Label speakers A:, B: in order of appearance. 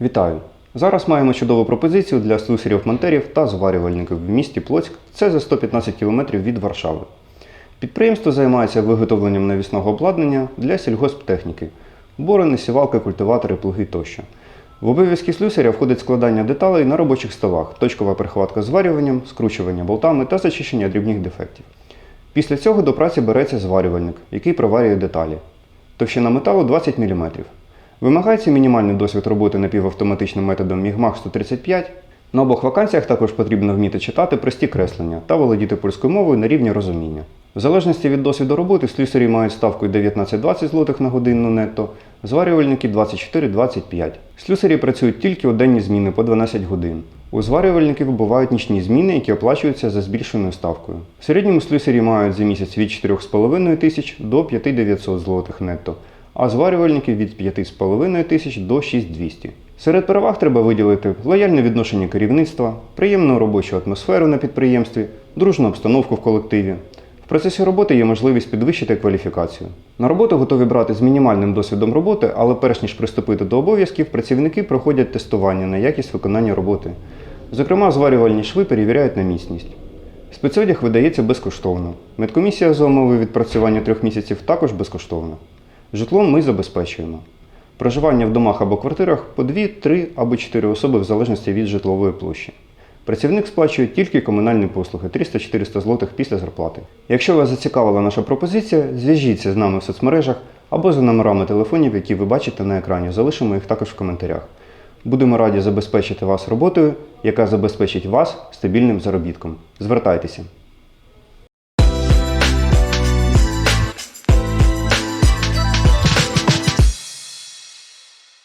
A: Вітаю! Зараз маємо чудову пропозицію для слюсарів-монтерів та зварювальників в місті Плоцьк. Це за 115 км від Варшави. Підприємство займається виготовленням навісного обладнання для сільгосптехніки, борони, сівалки, культиватори, плуги тощо. В обов'язки слюсаря входить складання деталей на робочих столах, точкова прихватка зварюванням, скручування болтами та зачищення дрібних дефектів. Після цього до праці береться зварювальник, який проварює деталі. Товщина металу 20 мм. Вимагається мінімальний досвід роботи напівавтоматичним методом Мігмах 135. На обох вакансіях також потрібно вміти читати прості креслення та володіти польською мовою на рівні розуміння. В залежності від досвіду роботи слюсарі мають ставку 19-20 злотих на годину нетто, зварювальники 24-25. Слюсарі працюють тільки у денні зміни по 12 годин. У зварювальників бувають нічні зміни, які оплачуються за збільшеною ставкою. В середньому слюсарі мають за місяць від 4,5 тисяч до 5900 злотих нетто, а зварювальників від 5,5 тисяч до 6200. Серед переваг треба виділити лояльне відношення керівництва, приємну робочу атмосферу на підприємстві, дружну обстановку в колективі. В процесі роботи є можливість підвищити кваліфікацію. На роботу готові брати з мінімальним досвідом роботи, але перш ніж приступити до обов'язків, працівники проходять тестування на якість виконання роботи. Зокрема, зварювальні шви перевіряють на міцність. Спецодяг видається безкоштовно. Медкомісія за умови відпрацювання трьох місяців також безкоштовна. Житлом ми забезпечуємо. Проживання в домах або квартирах по 2, 3 або 4 особи в залежності від житлової площі. Працівник сплачує тільки комунальні послуги 300-400 злотих після зарплати. Якщо вас зацікавила наша пропозиція, зв'яжіться з нами в соцмережах або за номерами телефонів, які ви бачите на екрані. Залишимо їх також в коментарях. Будемо раді забезпечити вас роботою, яка забезпечить вас стабільним заробітком. Звертайтеся.